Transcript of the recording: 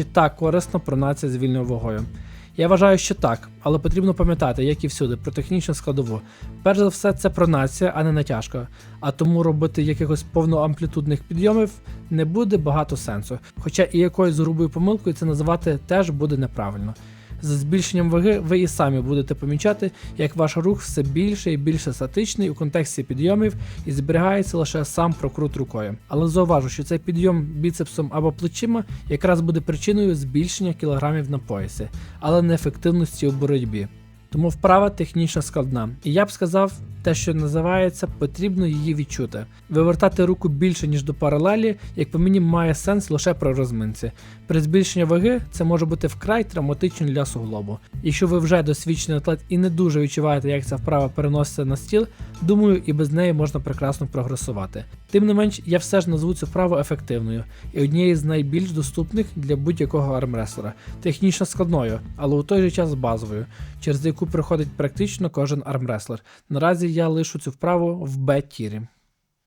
чи так корисно пронація з вільною вагою? Я вважаю, що так, але потрібно пам'ятати, як і всюди, про технічну складову. Перш за все, це пронація, а не натяжка. А тому робити якихось повноамплітудних підйомів не буде багато сенсу. Хоча і якоюсь грубою помилкою це називати теж буде неправильно. З збільшенням ваги ви і самі будете помічати, як ваш рух все більше і більше статичний у контексті підйомів і зберігається лише сам прокрут рукою. Але зауважу, що цей підйом біцепсом або плечима якраз буде причиною збільшення кілограмів на поясі, але не ефективності у боротьбі. Тому вправа технічно складна, і я б сказав, те, що називається, потрібно її відчути. Вивертати руку більше, ніж до паралелі, як по мені, має сенс лише при розминці. При збільшенні ваги це може бути вкрай травматично для суглобу. Якщо ви вже досвідчений атлет і не дуже відчуваєте, як ця вправа переноситься на стіл, думаю, і без неї можна прекрасно прогресувати. Тим не менш, я все ж назву цю вправу ефективною і однією з найбільш доступних для будь-якого армреслера, технічно складною, але у той же час базовою, через яку приходить практично кожен армреслер. Наразі я лишу цю вправу в Б-тірі.